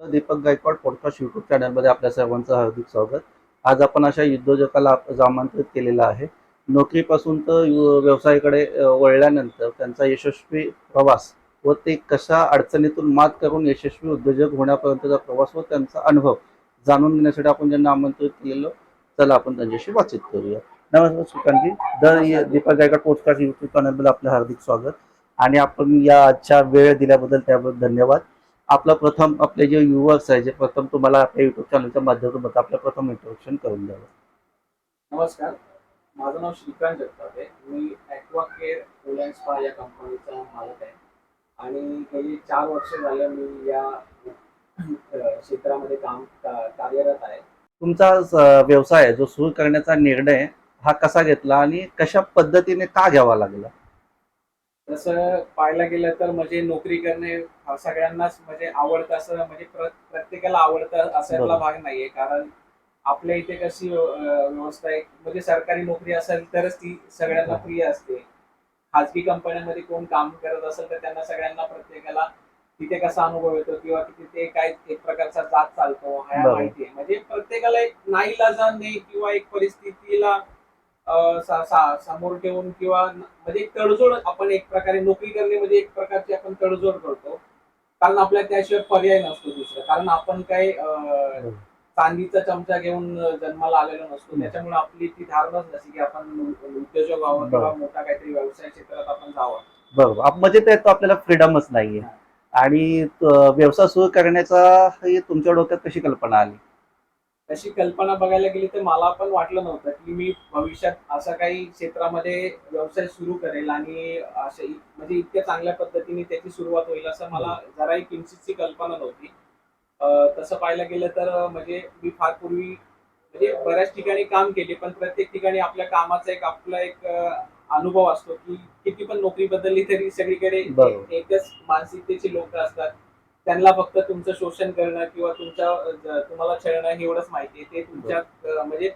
Deepak Gaikwad podcast YouTube चॅनलमध्ये आपल्या सर्वांचं हार्दिक स्वागत. आज आपण अशा उद्योजकाला आमंत्रित केलेलं आहे. नोकरीपासून तर व्यवसायाकडे वळल्यानंतर त्यांचा यशस्वी प्रवास व ते कशा अडचणीतून मात करून यशस्वी उद्योजक होण्यापर्यंतचा प्रवास व त्यांचा अनुभव जाणून घेण्यासाठी आपण ज्यांना आमंत्रित केलेलं चला आपण त्यांच्याशी बातचीत करूया. नमस्कार Sukant ji. The Deepak Gaikwad podcast YouTube चॅनलमध्ये आपलं हार्दिक स्वागत. आणि आपण या आजच्या वेळ दिल्याबद्दल त्याबद्दल धन्यवाद. आपला प्रथम आपले जे युवर्स आहे जे प्रथम तुम्हाला आपल्या युट्यूब चॅनलच्या माध्यमातून आपलं प्रथम इंट्रोडक्शन करून द्यावं. नमस्कार. माझं नाव श्रीकांत जगताप आहे. मी ॲक्वा केअर अँड स्पा या कंपनीचा मालक आहे. आणि गेली चार वर्ष झालं मी या क्षेत्रामध्ये काम कार्यरत आहे. तुमचा व्यवसाय जो सुरू करण्याचा निर्णय हा कसा घेतला आणि कशा पद्धतीने का घ्यावा लागला? तसं पाहायला गेलं तर म्हणजे नोकरी करणे सगळ्यांनाच म्हणजे आवडतं असं म्हणजे प्र- प्रत्येकाला आवडतं असायला बरोबर. भाग नाहीये कारण आपल्या इथे कशी व्यवस्था आहे म्हणजे सरकारी नोकरी असेल तरच ती सगळ्यांना प्रिय असते खाजगी कंपन्यांमध्ये कोण काम करत असेल तर त्यांना सगळ्यांना प्रत्येकाला तिथे कसा अनुभव येतो किंवा तिथे काय एक प्रकारचा जात चालतो हा बरोबर. माहिती आहे म्हणजे प्रत्येकाला एक नाईलाजाने किंवा एक परिस्थितीला समोर ठेवून किंवा म्हणजे तडजोड आपण एक प्रकारे नोकरी करणे म्हणजे एक प्रकारची आपण तडजोड करतो. कारण आपल्याला त्याशिवाय पर्याय नसतो दुसरं. कारण आपण काय अ, चांदीचा चमचा घेऊन जन्माला आलेलो नसतो. हम्म. त्याच्यामुळे आपली ती धारणाच नसते की आपण उद्योजक व्हावं किंवा. मोठा काहीतरी व्यवसाय क्षेत्रात आपण जावं. बरोबर. म्हणजे ते तो आपल्याला फ्रीडमच नाहीये. हा. आणि व्यवसाय सुरू करण्याचा ही तुमच्या डोक्यात कशी कल्पना आली? तशी कल्पना बघायला गेली तर मला पण वाटलं नव्हतं की मी भविष्यात असं काही क्षेत्रामध्ये व्यवसाय सुरू करेल आणि असे म्हणजे इतक्या चांगल्या पद्धतीने त्याची सुरुवात होईल असं मला जराही किंचितची कल्पना नव्हती. तसं पाहायला गेलं तर म्हणजे मी फार पूर्वी म्हणजे बऱ्याच ठिकाणी काम केले पण प्रत्येक ठिकाणी आपल्या कामाचा एक आपला एक अनुभव असतो की किती पण नोकरी बदलली तरी सगळीकडे. एकच मानसिकतेची लोक असतात. त्यांना फक्त तुमचं शोषण करणं किंवा तुमच्या तुम्हाला छळणं हे एवढंच माहिती आहे. ते तुमच्या म्हणजे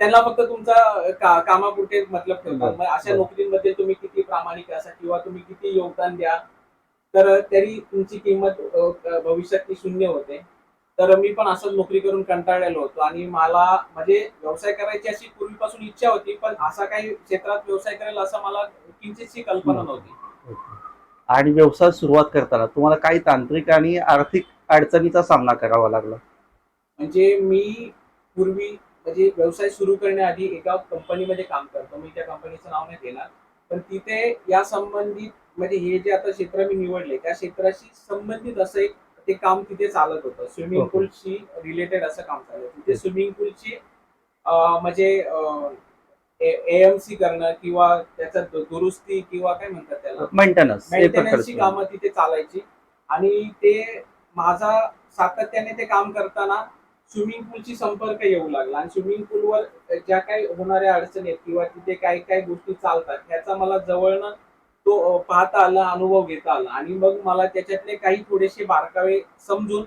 त्यांना फक्त तुमचा का- कामापुरते मतलब ठेवतात. मग अशा. नोकरीमध्ये तुम्ही किती प्रामाणिक असा किंवा तुम्ही किती योगदान द्या तर तरी तुमची किंमत भविष्यात ती शून्य होते. तर मी पण असंच नोकरी करून कंटाळलेलो होतो आणि मला म्हणजे व्यवसाय करायची अशी पूर्वीपासून इच्छा होती पण असा काही क्षेत्रात व्यवसाय करेल असं मला किंचितशी कल्पना नव्हती. आणि व्यवसाय सुरुवात करताना तुम्हाला काही तांत्रिक आणि आर्थिक अडचणीचा सामना करावा लागला? म्हणजे मी पूर्वी म्हणजे व्यवसाय सुरू करण्याआधी एका कंपनीमध्ये काम करतो. मी त्या कंपनीचं नाव नाही देणार. पण तिथे या संबंधित म्हणजे हे जे आता क्षेत्र मी निवडले त्या क्षेत्राशी संबंधित असं एक ते काम तिथे चालत होतं. स्विमिंग. पूलशी रिलेटेड असं काम चालत होतं. तिथे स्विमिंग पूलची म्हणजे एएमसी करणं किंवा त्याचा दुरुस्ती किंवा काय म्हणतात त्याला? मेंटेनन्स मेंटेनन्सची कामं तिथे चालायची. आणि ते माझा सातत्याने ते काम करताना स्विमिंग पूलची संपर्क येऊ लागला. आणि स्विमिंग पूलवर ज्या काही होणाऱ्या अडचणी आहेत किंवा तिथे काही काही गोष्टी चालतात ह्याचा मला जवळनं तो पाहता आला अनुभव घेता आला. आणि मग मला त्याच्यातले काही थोडेसे बारकावे समजून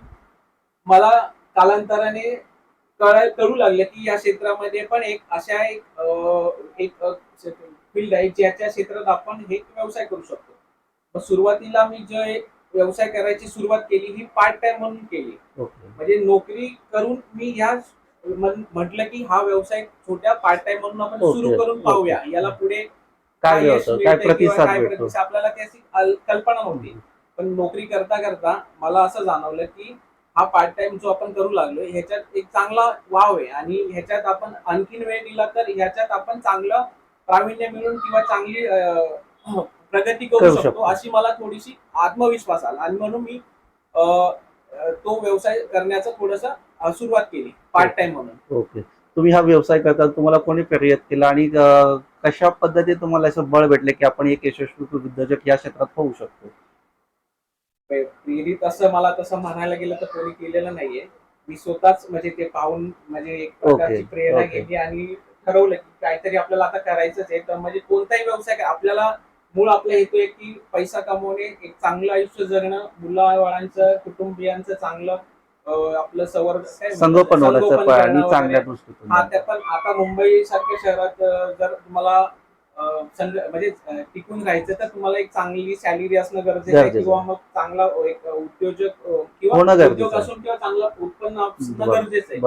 मला कालांतराने कळाय कळू लागले की या क्षेत्रामध्ये पण एक अशा एक एक फील्ड आहे ज्याच्या क्षेत्रात आपण हे व्यवसाय करू शकतो. मग सुरुवातीला मी जो व्यवसाय करायची सुरुवात केली ही पार्ट टाइम म्हणून केली. ओके. म्हणजे नोकरी करून मी ह्या म्हण- म्हटलं की हा व्यवसाय छोट्या पार्ट टाइम म्हणून आपण सुरू करून. पाहूया. याला पुढे काय होतं प्रतिसाद आपल्याला त्याची कल्पना नव्हती पण नोकरी करता करता मला असं जाणवलं की हा पार्ट टाइम जो आपण करू लागलो ह्याच्यात एक चांगला वाव आहे. आणि ह्याच्यात आपण आणखीन वेळ दिला तर ह्याच्यात आपण चांगलं प्रावीण्य मिळून किंवा चांगली प्रगती करू शकतो. अशी मला थोडीशी आत्मविश्वास आला. आणि म्हणून मी तो व्यवसाय करण्याचं थोडस सुरुवात केली पार्ट टाइम म्हणून. ओके. तुम्ही हा व्यवसाय करता तुम्हाला कोणी प्रेरित केला? आणि कशा पद्धतीने तुम्हाला असं बळ भेटले की आपण एक यशस्वी उद्योजक या क्षेत्रात होऊ शकतो? प्रेरित असं मला तसं म्हणायला गेलं तर कोणी केलेलं नाहीये मी स्वतःच म्हणजे ते पाहून म्हणजे एक प्रकारची प्रेरणा. घेतली आणि ठरवलं की काहीतरी आपल्याला आता करायचंच आहे तर म्हणजे कोणताही व्यवसाय. आपल्याला मूळ आपला हेतू आहे की पैसा कमवणे एक चांगलं आयुष्य जगणं मुलाबाळांचं कुटुंबियांचं चांगलं आपलं सवर संगोपन हा त्या पण आता मुंबई सारख्या शहरात जर तुम्हाला म्हणजे टिकून राहायचं तर तुम्हाला एक चांगली सॅलरी असणं गरजेचं आहे किंवा मग चांगला एक उद्योजक किंवा उद्योग. असून किंवा चांगलं उत्पन्न असणं. गरजेचं आहे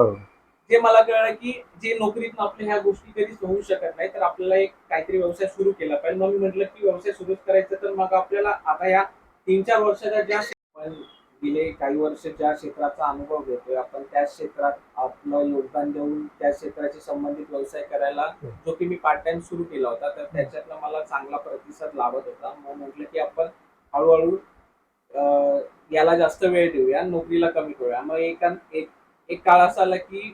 जे मला कळलं की जे नोकरीत आपल्या ह्या गोष्टी कधीच होऊ शकत नाही तर आपल्याला एक काहीतरी व्यवसाय सुरू केला पाहिजे मग मी म्हटलं की व्यवसाय सुरूच करायचं तर मग आपल्याला आता या तीन चार वर्षाच्या ज्या गेले काही वर्ष ज्या क्षेत्राचा अनुभव घेतोय आपण त्या क्षेत्रात आपलं योगदान देऊन त्या क्षेत्राशी संबंधित व्यवसाय करायला जो की मी पार्ट टाइम सुरू केला होता तर त्याच्यातला मला चांगला प्रतिसाद लाभत होता मग म्हटलं की आपण हळूहळू याला जास्त वेळ देऊया नोकरीला कमी करूया मग एका एक एक काळ असा आला की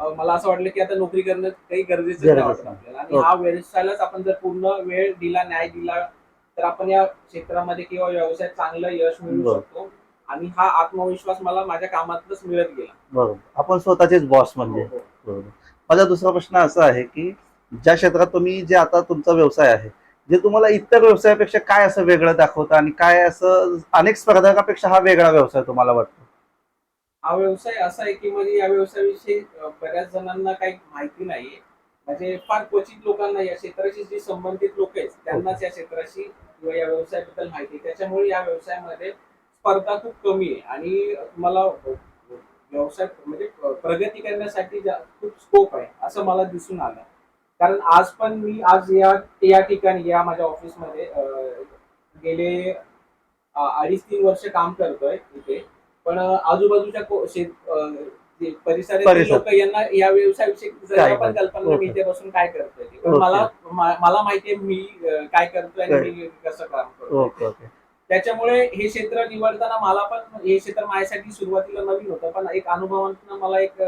मला असं वाटलं की आता नोकरी करणं काही गरजेचं नाही गरजेचं वाटत नाही. आपल्याला आणि हा व्यवसायालाच आपण जर पूर्ण वेळ दिला न्याय दिला तर आपण या क्षेत्रामध्ये किंवा व्यवसायात चांगलं यश मिळवू बरं. शकतो आणि हा आत्मविश्वास मला माझ्या कामातच मिळत गेला. बरोबर. आपण स्वतःचेच बॉस म्हणजे. हो, हो. बरोबर. माझा दुसरा प्रश्न असा आहे की ज्या क्षेत्रात तुम्ही जे आता तुमचा व्यवसाय आहे जे तुम्हाला इतर व्यवसायापेक्षा काय असं वेगळं दाखवतं आणि काय असं अनेक स्पर्धकापेक्षा हा वेगळा व्यवसाय तुम्हाला वाटतो? हा व्यवसाय असा आहे की म्हणजे या व्यवसायाविषयी अं, बऱ्याच जणांना काही माहिती नाहीये. म्हणजे फार क्वचित लोकांना या क्षेत्राशी जी संबंधित लोक आहेत त्यांनाच या क्षेत्राशी किंवा या व्यवसायाबद्दल माहिती आहे. त्याच्यामुळे या व्यवसायामध्ये स्पर्धा खूप कमी आहे आणि तुम्हाला व्यवसाय म्हणजे प्रगती करण्यासाठी खूप स्कोप आहे असं मला दिसून आलं कारण आज पण मी आज या या ठिकाणी या माझ्या ऑफिसमध्ये गेले अडीच तीन वर्ष काम करतोय इथे पण आजूबाजूच्या परिसरातील परिसर. लोक यांना या व्यवसायाविषयी पण? कल्पना मी. इथे बसून काय करतोय. मला मला माहितीये मी काय करतोय आणि मी कसं काम ओके त्याच्यामुळे हे क्षेत्र निवडताना मला पण हे क्षेत्र माझ्यासाठी सुरुवातीला नवीन होतं पण एक अनुभवांतून मला एक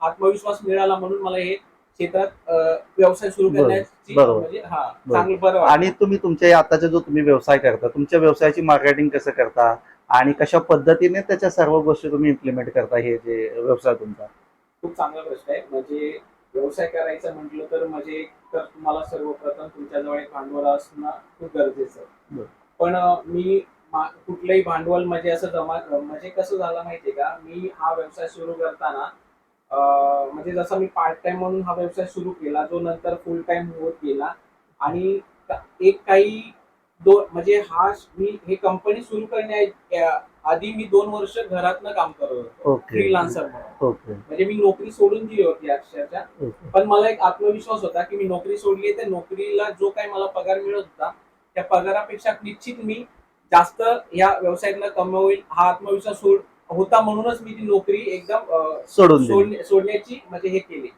आत्मविश्वास मिळाला म्हणून मला हे क्षेत्रात व्यवसाय सुरू. करण्याची. म्हणजे हा. चांगलं बरं. आणि तुम्ही तुमच्या आताचा जो तुम्ही व्यवसाय करता तुमच्या व्यवसायाची मार्केटिंग कसं करता आणि कशा पद्धतीने त्याच्या सर्व गोष्टी तुम्ही इम्प्लिमेंट करता हे जे व्यवसाय तुमचा खूप चांगला प्रश्न आहे म्हणजे व्यवसाय करायचं म्हटलं तर म्हणजे तर तुम्हाला सर्वप्रथम तुमच्याजवळ एक भांडवल असणं खूप गरजेचं आहे. पण मी कुठलंही भांडवल म्हणजे असं जमा म्हणजे कसं झालं माहितीये का? मी हा व्यवसाय सुरू करताना म्हणजे जसा मी पार्ट टाइम म्हणून हा व्यवसाय सुरू केला जो नंतर फुल टाइम होत गेला आणि एक काही दोन म्हणजे हा मी हे कंपनी सुरू करण्या आधी मी दोन वर्ष घरातनं काम करत होतो. फ्रीलान्सर म्हणून. म्हणजे मी नोकरी सोडून दिली होती अक्षरशः. पण मला एक आत्मविश्वास होता की मी नोकरी सोडली त्या नोकरीला जो काही मला पगार मिळत होता त्या पगारापेक्षा निश्चित मी जास्त या व्यवसायातनं कमवेल हा आत्मविश्वास सोड होता म्हणूनच मी ती नोकरी एकदम सोडून दिली. सोडण्याची म्हणजे हे केली.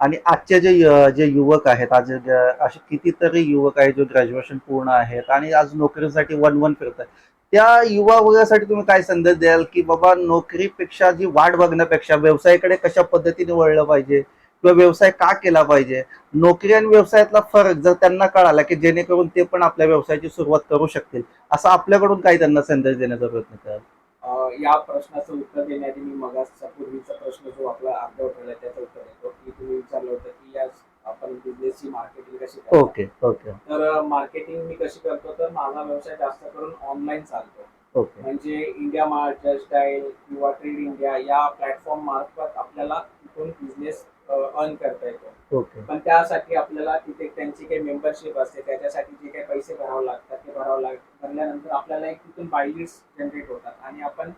आणि आजचे जे यु- जे युवक आहेत आज जे- असे कितीतरी युवक आहेत जे ग्रॅज्युएशन पूर्ण आहेत आणि आज नोकरीसाठी वन वन फिरतात त्या युवा वर्गासाठी तुम्ही काय संदेश द्याल? की बाबा नोकरीपेक्षा जी वाट बघण्यापेक्षा व्यवसायाकडे कशा पद्धतीने वळलं पाहिजे? किंवा व्यवसाय का केला पाहिजे? नोकरी आणि व्यवसायातला फरक जर त्यांना कळाला की जेणेकरून ते पण आपल्या व्यवसायाची सुरुवात करू शकतील असं आपल्याकडून काही त्यांना संदेश देण्याचा प्रयत्न कराल या प्रश्नाचं उत्तर देण्याआधी मी मगाचा पूर्वीचा प्रश्न जो आपला अर्धवट राहिला त्याचं उत्तर देतो की तुम्ही विचारलं होतं की या आपण बिझनेसची मार्केटिंग कशी करतो. Okay okay. तर मार्केटिंग मी कशी करतो तर माझा व्यवसाय जास्त करून ऑनलाईन चालतो. ओके. म्हणजे इंडिया मार्ट जस्टाईल किंवा ट्रेड इंडिया या प्लॅटफॉर्म मार्फत आपल्याला तिथून बिझनेस अर्न करता येतो. ओके. पण त्यासाठी आपल्याला तिथे त्यांची काही मेंबरशिप असते त्याच्यासाठी जे काही पैसे भरावे लागतात ते भरावं लागतात भरल्यानंतर आपल्याला एक तिथून बायलिट्स जनरेट होतात. आणि आपण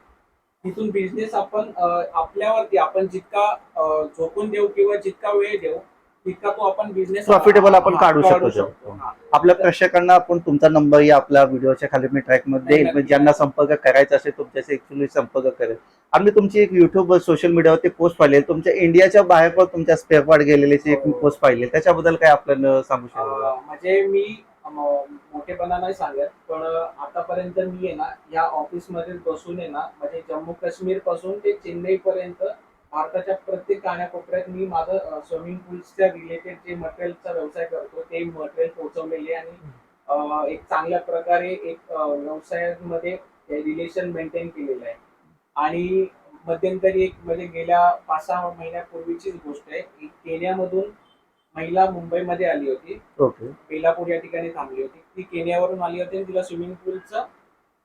तिथून बिझनेस आपण आपल्यावरती आपण जितका झोकून देऊ किंवा जितका वेळ देऊ तितका तो आपण बिझनेस Profitable आपण काढू शकतो. आपल्या प्रेक्षकांना आपण तुमचा नंबरही आपल्या व्हिडिओच्या खाली मी ट्रॅकमध्ये ज्यांना संपर्क करायचा असेल तुमच्याशी ऍक्च्युली संपर्क करेल. आम्ही तुमची एक युट्यूब सोशल मीडियावरती पोस्ट पाहिली तुमच्या इंडियाच्या बाहेर पण तुमच्या स्पेअर पार्ट गेलेल्याची एक. पोस्ट पाहिली त्याच्याबद्दल काय आपल्याला सांगू शकाल अं, म्हणजे मी म- मोठेपणा नाही सांगत पण आतापर्यंत मी आहे ना या ऑफिसमध्ये बसून आहे ना म्हणजे जम्मू काश्मीरपासून ते चेन्नई पर्यंत भारताच्या प्रत्येक कानाकोपऱ्यात मी माझं स्विमिंग पूल्सच्या रिलेटेड जे मटेरियलचा व्यवसाय करतो ते मटेरियल पोहोचवलेले आणि एक चांगल्या प्रकारे एक व्यवसायामध्ये रिलेशन मेंटेन केलेलं आहे. आणि मध्यंतरी एक म्हणजे गेल्या पाच सहा महिन्यापूर्वीचीच गोष्ट आहे एक केन्यामधून महिला मुंबईमध्ये आली होती. बेलापूर या ठिकाणी थांबली होती. ती केनियावरून आली होती आणि तिला स्विमिंग पूलचा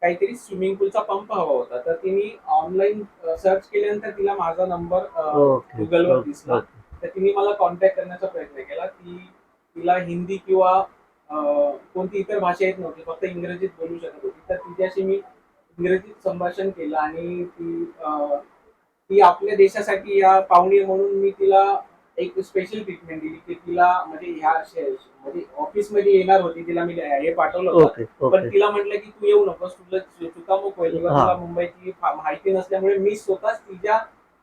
काहीतरी स्विमिंग पूलचा पंप हवा होता. तर तिने ऑनलाईन सर्च केल्यानंतर तिला माझा नंबर गुगलवर दिसला. तर तिने मला कॉन्टॅक्ट करण्याचा प्रयत्न केला. ती तिला हिंदी किंवा कोणती इतर भाषा येत नव्हती फक्त इंग्रजीत बोलू शकत होती. तर तिच्याशी मी इंग्रजीत संभाषण केलं आणि ती ती आपल्या देशासाठी या पाहुणी म्हणून मी तिला एक स्पेशल ट्रीटमेंट दिली की तिला म्हणजे ह्या म्हणजे ऑफिसमध्ये येणार होती तिला मी हे पाठवलं होतं ओके पण तिला म्हटलं की तू येऊ नकोस तुला चुकामुक होईल किंवा हा. तुला मुंबईची फा- माहिती नसल्यामुळे मी स्वतःच तिच्या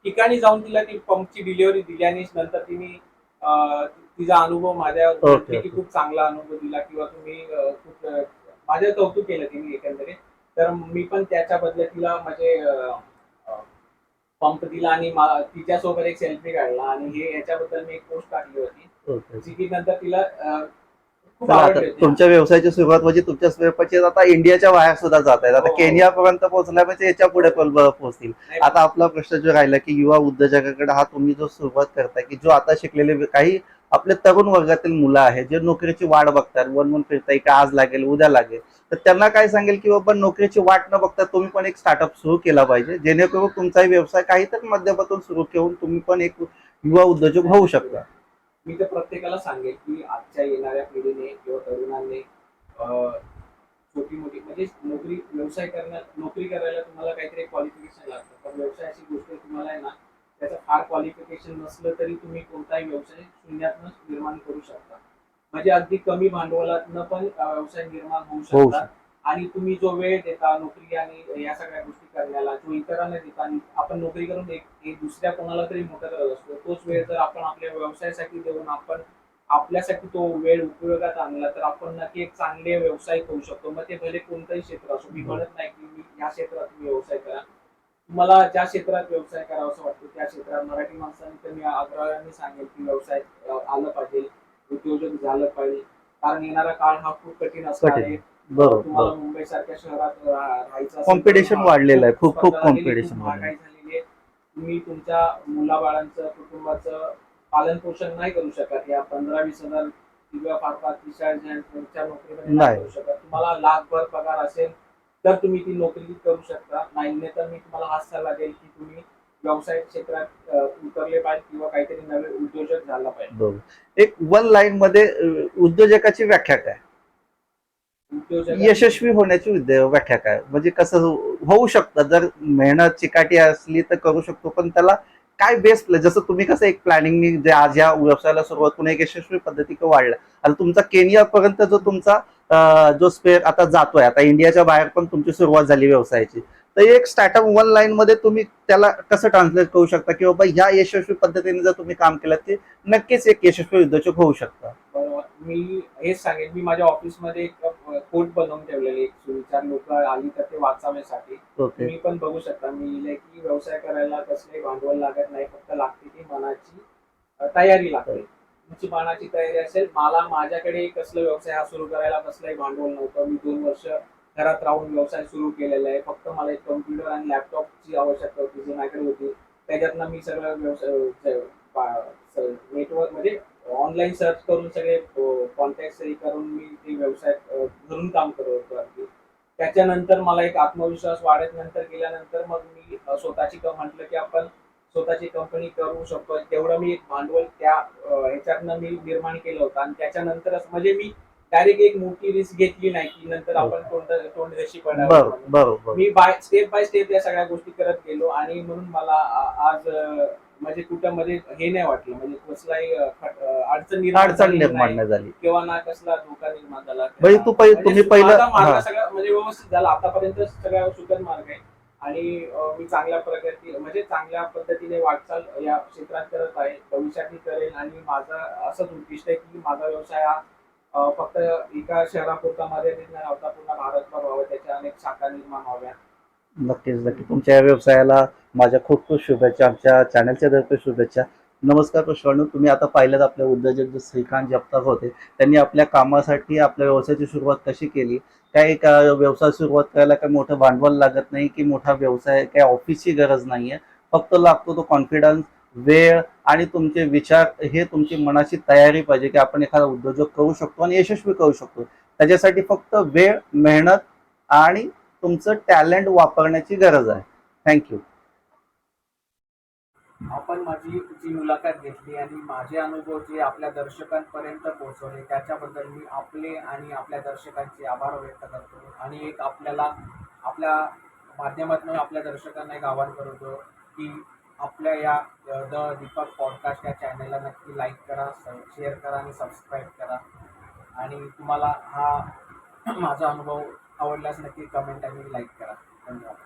ठिकाणी जाऊन तिला ती पंपची डिलिव्हरी दिली आणि नंतर तिने अं, तिचा अनुभव माझ्या ओके, की ओके. खूप चांगला अनुभव दिला किंवा तुम्ही अं, खूप अं, माझं कौतुक केलं तिने एकंदरीत तर मी पण त्याच्याबद्दल तिला म्हणजे पंप दिला आणि तिच्यासोबत एक सेल्फी काढला आणि हे याच्याबद्दल मी एक पोस्ट टाकली होती. जी की नंतर तिला. तुमच्या व्यवसायाची सुरुवात म्हणजे तुमच्या स्वयंपाची आता इंडियाच्या बाहेर सुद्धा जात आहेत. आता हो, हो. केनियापर्यंत पोहोचल्या म्हणजे याच्यापुढे पण पोहोचतील. आता आपला प्रश्न जो राहिला की युवा उद्योजकाकडे हा तुम्ही जो सुरुवात करताय की जो आता शिकलेले काही आपले तरुण वर्गातील मुलं आहेत जे नोकरीची वाट बघतात वन वन फिरताय की आज लागेल उद्या लागेल. तर त्यांना काय सांगेल की बाबा नोकरीची वाट न बघता तुम्ही पण एक स्टार्टअप सुरू केला पाहिजे. जेणेकरून तुमचाही व्यवसाय काहीतरी माध्यमातून सुरू ठेवून तुम्ही पण एक युवा उद्योजक होऊ शकता. मी तर प्रत्येकाला सांगेल की आजच्या येणाऱ्या पिढीने किंवा तरुणांनी छोटी मोठी म्हणजे नोकरी व्यवसाय करण्या नोकरी करायला तुम्हाला काहीतरी क्वालिफिकेशन लागतं. पण व्यवसाय अशी गोष्ट तुम्हाला आहे ना त्याचं फार क्वालिफिकेशन नसलं तरी तुम्ही कोणताही व्यवसाय शून्यातूनच निर्माण करू शकता. म्हणजे अगदी कमी भांडवलातनं पण व्यवसाय निर्माण होऊ होऊ शकतात. आणि तुम्ही जो वेळ देता नोकरी आणि या सगळ्या गोष्टी करण्याला जो इतरांना देता आणि आपण नोकरी करून एक एक दुसऱ्या कोणाला तरी मोठं करत असतो तोच वेळ जर आपण आपल्या व्यवसायासाठी देऊन आपण आपल्यासाठी तो वेळ उपयोगात आणला तर आपण नक्की एक चांगले व्यवसाय करू शकतो. मग ते भले कोणतंही क्षेत्र असो मी म्हणत नाही की मी या क्षेत्रात तुम्ही व्यवसाय करा. तुम्हाला ज्या क्षेत्रात व्यवसाय करावा असं वाटतं त्या क्षेत्रात मराठी माणसांनी तर मी आग्रहाने सांगेल की व्यवसाय आलं पाहिजे. उद्योजक झालं पाहिजे. कारण येणारा काळ हा खूप कठीण असणार कठीण. आहे. बरोबर तुम्हाला मुंबई सारख्या शहरात राहायचं कॉम्पिटिशन वाढलेलं आहे. खूप खूप कॉम्पिटिशन खूप वाढलेलं महागाई झालेली आहे. तुम्ही तुमच्या मुलाबाळांचं कुटुंबाचं पालन पोषण नाही करू शकत. या पंधरा वीस हजार किंवा फार फार तीस चाळीस हजारच्या नोकरीमध्ये नाही. करू शकत. तुम्हाला लाखभर पगार असेल तर तुम्ही ती नोकरी करू शकता. नाही नाही तर मी तुम्हाला हाच सल्ला देईल की तुम्ही व्यवसाय क्षेत्रात उतरले पाहिजे किंवा काहीतरी नवे उद्योजक झाला पाहिजे. एक वन लाईन मध्ये उद्योजकाची व्याख्या काय? यशस्वी होण्याची व्याख्या काय? म्हणजे कसं होऊ शकतं. जर मेहनत चिकाटी असली तर करू शकतो पण त्याला काय बेस्ट जसं तुम्ही कसं एक प्लॅनिंगनी जे आज या व्यवसायाला सुरुवात करून एक यशस्वी पद्धतीने वाढला. आणि तुमचा केनियापर्यंत जो तुमचा जो स्पेअर आता जातोय. आता इंडियाच्या बाहेर पण तुमची सुरुवात झाली व्यवसायाची. तर एक स्टार्टअप वन लाईन मध्ये तुम्ही त्याला कसं ट्रान्सलेट करू शकता? की बाबा ह्या यशस्वी पद्धतीने जर तुम्ही काम केलं ते नक्कीच एक यशस्वी उद्योजक होऊ शकता. मी हेच सांगेन मी माझ्या ऑफिसमध्ये एक कोट बनवून ठेवलेले एक सुविचार लोक आली तर ते वाचाव्यासाठी तुम्ही पण बघू शकता मी लिहिलंय की व्यवसाय करायला कसले भांडवल लागत नाही फक्त लागते ती मनाची तयारी लागते. तुमची मनाची तयारी असेल मला माझ्याकडे कसलं व्यवसाय हा सुरू करायला कसलंही भांडवल नव्हतं. मी दोन वर्ष घरात राहून व्यवसाय सुरू केलेला आहे. फक्त मला एक कम्प्युटर आणि लॅपटॉपची आवश्यकता होती जी माझ्याकडे होती. त्याच्यातनं मी सगळं व्यवसाय नेटवर्क म्हणजे ऑनलाईन सर्च करून सगळे कॉन्टॅक्ट करून मी ते व्यवसाय घरून काम करत होतो अगदी. त्याच्यानंतर मला एक आत्मविश्वास वाढत नंतर गेल्यानंतर मग मी स्वतःची क- म्हटलं की आपण स्वतःची कंपनी करू शकतो. तेवढं मी एक भांडवल त्या ह्याच्यातनं मी निर्माण केलं होतं. आणि त्याच्यानंतरच म्हणजे मी डायरेक्ट एक मोठी रिस्क घेतली नाही की नंतर आपण तोंड बरोबर म्हणून. बरोबर मी बाय स्टेप बाय स्टेप या सगळ्या गोष्टी करत गेलो आणि म्हणून मला आज म्हणजे कुठं हे नाही वाटलं. म्हणजे कसलाही अडचण निर्माण अडचण निर्माण नाही. झाली. किंवा ना कसला धोका निर्माण झाला. म्हणजे म्हणजे तुम्ही पहिलं- मार्ग हा. सगळा म्हणजे व्यवस्थित झाला. आतापर्यंत सगळ्या सुखद मार्ग आहे. आणि मी चांगल्या प्रगती म्हणजे चांगल्या पद्धतीने वाटचाल या क्षेत्रात करत आहे. भविष्यातही करेन आणि माझं असंच उद्दिष्ट आहे की माझा व्यवसाय हा फक्त एका शहरापुरता मर्यादित न राहता पूर्ण भारतभर व्हावं त्याच्या अनेक शाखा निर्माण व्हाव्या. नक्कीच नक्की. तुमच्या या व्यवसायाला माझ्या खूप खूप शुभेच्छा आमच्या चॅनलच्या तर्फे शुभेच्छा. नमस्कार पुष्पाणू तुम्ही आता पाहिलं आपले उद्योजक जे श्रीकांत जगताप होते त्यांनी आपल्या कामासाठी आपल्या व्यवसायाची सुरुवात कशी केली? काय का व्यवसाय सुरुवात करायला काय मोठं भांडवल लागत नाही की मोठा व्यवसाय काय ऑफिसची गरज नाहीये? फक्त लागतो तो कॉन्फिडन्स वेळ आणि तुमचे विचार हे तुमची मनाची तयारी पाहिजे की आपण एखादा उद्योजक करू शकतो आणि यशस्वी करू शकतो. त्याच्यासाठी फक्त वेळ मेहनत आणि तुमचं टॅलेंट वापरण्याची गरज आहे. थँक्यू आपण माझी जी मुलाखत घेतली आणि माझे अनुभव जे आपल्या दर्शकांपर्यंत पोहोचवले त्याच्याबद्दल मी आपले आणि आपल्या दर्शकांचे आभार व्यक्त करतो आणि एक आपल्याला आपल्या माध्यमातून आपल्या दर्शकांना एक आवाहन करतो की आपल्या या द दीपक पॉडकास्ट या चॅनलला नक्की लाईक करा शेअर करा आणि सबस्क्राईब करा. आणि तुम्हाला हा माझा अनुभव आवडल्यास नक्की कमेंट आणि लाईक करा. धन्यवाद.